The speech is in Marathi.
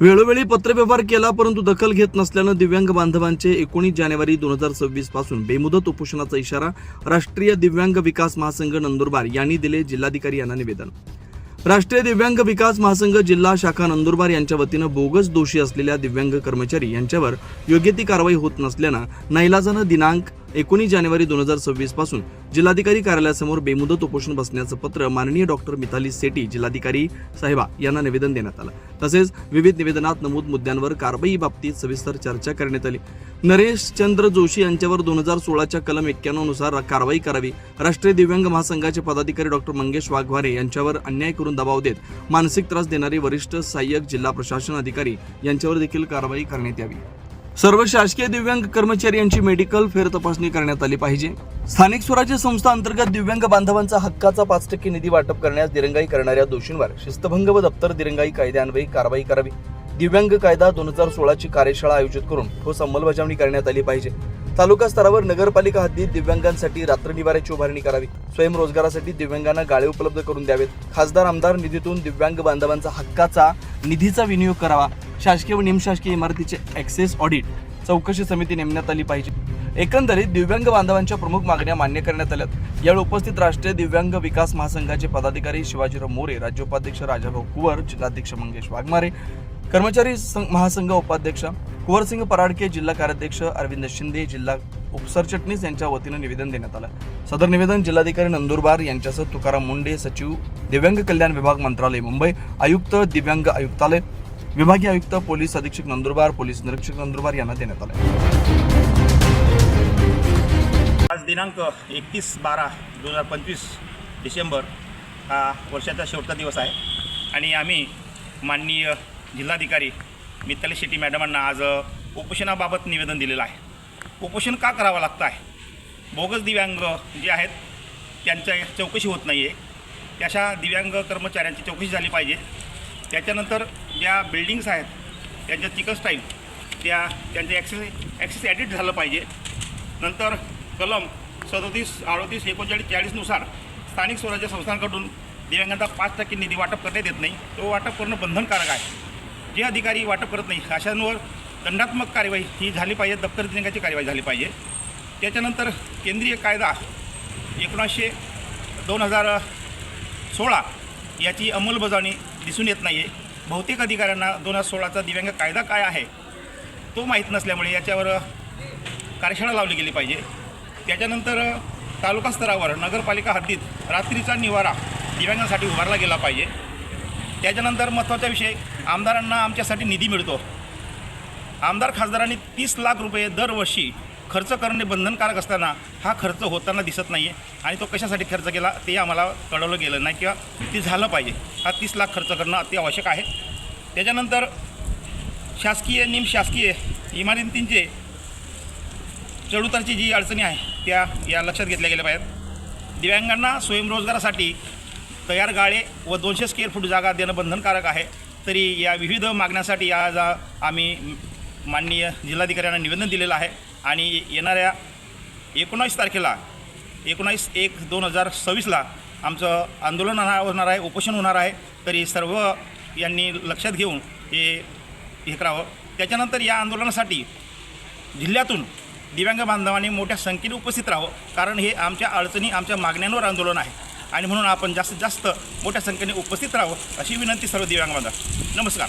वेळोवेळी पत्रव्यवहार केला परंतु दखल घेत नसल्यानं दिव्यांग बांधवांचे एकोणीस जानेवारी दोन हजार सव्वीसपासून बेमुदत उपोषणाचा इशारा राष्ट्रीय दिव्यांग विकास महासंघ नंदुरबार यांनी दिले जिल्हाधिकारी यांना निवेदन. राष्ट्रीय दिव्यांग विकास महासंघ जिल्हा शाखा नंदुरबार यांच्या वतीनं बोगस दोषी असलेल्या दिव्यांग कर्मचारी यांच्यावर योग्य ती कारवाई होत नसल्यानं नाईलाजानं दिनांक एकोणीस जानेवारी दोन हजार सव्वीसपासून जिल्हाधिकारी कार्यालयासमोर बेमुदत उपोषण बसण्याचं पत्र माननीय डॉक्टर मिताली सेटी जिल्हाधिकारी साहेबा यांना निवेदन देण्यात आलं. तसेच विविध निवेदनात नमूद मुद्द्यांवर कारवाई बाबतीत सविस्तर चर्चा करण्यात आली. नरेश चंद्र जोशी यांच्यावर दोन हजार सोळाच्या कलम एक्क्याण्णवनुसार कारवाई करावी राष्ट्रीय दिव्यांग महासंघाचे पदाधिकारी डॉक्टर मंगेश वाघवारे यांच्यावर अन्याय करून दबाव देत मानसिक त्रास देणारे वरिष्ठ सहाय्यक जिल्हा प्रशासन अधिकारी यांच्यावर देखील कारवाई करण्यात यावी. सर्व शासकीय दिव्यांग कर्मचारी यांची मेडिकल फेर तपासणी करण्यात आली पाहिजे. स्थानिक स्वराज्य संस्था अंतर्गत दिव्यांग बांधवांचा हक्काचा पाच टक्के निधी वाटप करण्यास दिरंगाई करणाऱ्या दोषींवर शिस्तभंग व दप्तर दिरंगाई कायद्यान्वये कारवाई करावी. दिव्यांग कायदा दोन हजार सोळाची कार्यशाळा आयोजित करून ठोस अंमलबजावणी करण्यात आली पाहिजे. तालुका स्तरावर नगरपालिका हद्दीत दिव्यांगांसाठी रात्र निवाऱ्याची उभारणी करावी. स्वयंरोजगारासाठी दिव्यांगांना गाळे उपलब्ध करून द्यावेत. खासदार आमदार निधीतून दिव्यांग बांधवांचा हक्काचा निधीचा विनियोग करावा. शासकीय व निमशासकीय इमारतीचे ऍक्सेस ऑडिट चौकशी समिती नेमण्यात आली पाहिजे. एकंदरीत दिव्यांग बांधवांच्या प्रमुख मागण्या मान्य करण्यात आल्यात. यावेळी उपस्थित राष्ट्रीय दिव्यांग विकास महासंघाचे पदाधिकारी शिवाजीराव मोरे राज्य उपाध्यक्ष राजाभाऊ कुवर जिल्हाध्यक्ष मंगेश वाघमारे कर्मचारी महासंघ उपाध्यक्ष कुंवरसिंग पराडके जिल्हा कार्याध्यक्ष अरविंद शिंदे जिल्हा उपसरचिटणीस यांच्या वतीनं निवेदन देण्यात आलं. सदर निवेदन जिल्हाधिकारी नंदुरबार यांच्यासह तुकाराम मुंडे सचिव दिव्यांग कल्याण विभाग मंत्रालय मुंबई आयुक्त दिव्यांग आयुक्तालय विभागीय आयुक्त पोलीस अधीक्षक नंदुरबार पोलीस निरीक्षक नंदुरबार यांना देण्यात आलं आज दिनांक एकतीस बारा दोन हजार पंचवीस डिसेंबर हा वर्षाचा शेवटचा दिवस आहे. आणि आम्ही माननीय जिल्हाधिकारी मित्तल शेट्टी मॅडमांना आज उपोषणाबाबत निवेदन दिलेलं आहे. उपोषण का करावं लागतं आहे? बोगस दिव्यांग जे आहेत त्यांच्या चौकशी होत नाही आहे अशा दिव्यांग कर्मचाऱ्यांची चौकशी झाली पाहिजे. त्याच्यानंतर ज्या बिल्डिंग्स आहेत त्यांच्या चिकन स्टाईल त्या त्यांचे ॲक्सेस ॲक्सेस ॲडिट झालं पाहिजे. नंतर कलम सदोतीस अडोतीस एकोणचाळीस चाळीसनुसार स्थानिक स्वराज्य संस्थांकडून दिव्यांगांचा पाच टक्के निधी वाटप करण्यात येत नाही. तो वाटप करणं बंधनकारक आहे. जे अधिकारी वाटप करत नाही अशांवर दंडात्मक कार्यवाही ही झाली पाहिजे दप्तर दिनांकाची कार्यवाही झाली पाहिजे. त्याच्यानंतर केंद्रीय कायदा एकोणीसशे दोन हजार सोळा याची अंमलबजावणी दिसून येत नाही आहे बहुतेक अधिकाऱ्यांना दोन हजार सोळाचा दिव्यांग कायदा काय आहे तो माहीत नसल्यामुळे याच्यावर कार्यशाळा लावली गेली पाहिजे. त्याच्यानंतर तालुका स्तरावर नगरपालिका हद्दीत रात्रीचा निवारा दिव्यांगांसाठी उभारला गेला पाहिजे. त्याच्यानंतर महत्त्वाचा विषय आमदारांना आमच्यासाठी निधी मिळतो. आमदार खासदारांनी तीस लाख रुपये दरवर्षी खर्च करणे बंधनकारक असताना हा खर्च होताना दिसत नाही आहे आणि तो कशासाठी खर्च केला ते आम्हाला कळवलं गेलं नाही किंवा ते झालं पाहिजे. हा तीस लाख खर्च करणं अति आवश्यक आहे. त्याच्यानंतर शासकीय निमशासकीय इमारतींचे चढउतारची जी अडचणी आहे त्या या लक्षात घेतल्या गेल्या पाहिजेत. दिव्यांगांना स्वयंरोजगारासाठी तयार गाळे व दोनशे स्क्वेअर फूट जागा देणं बंधनकारक आहे. तरी या विविध मागण्यासाठी आज आम्ही माननीय जिल्हाधिकाऱ्यांना निवेदन दिलेलं आहे. आणि येणाऱ्या एकोणावीस तारखेला एकोणावीस एक दोन हजार सव्वीसला आमचं आंदोलन होणार आहे उपोषण होणार आहे. तरी सर्व यांनी लक्षात घेऊन हे हे करावं. त्याच्यानंतर या आंदोलनासाठी जिल्ह्यातून दिव्यांग बांधवांनी मोठ्या संख्येने उपस्थित राहावं. कारण हे आमच्या अडचणी आमच्या मागण्यांवर आंदोलन आहे. आणि म्हणून आपण जास्तीत जास्त मोठ्या संख्येने उपस्थित राहावं अशी विनंती सर्व दिव्यांग बांधव नमस्कार.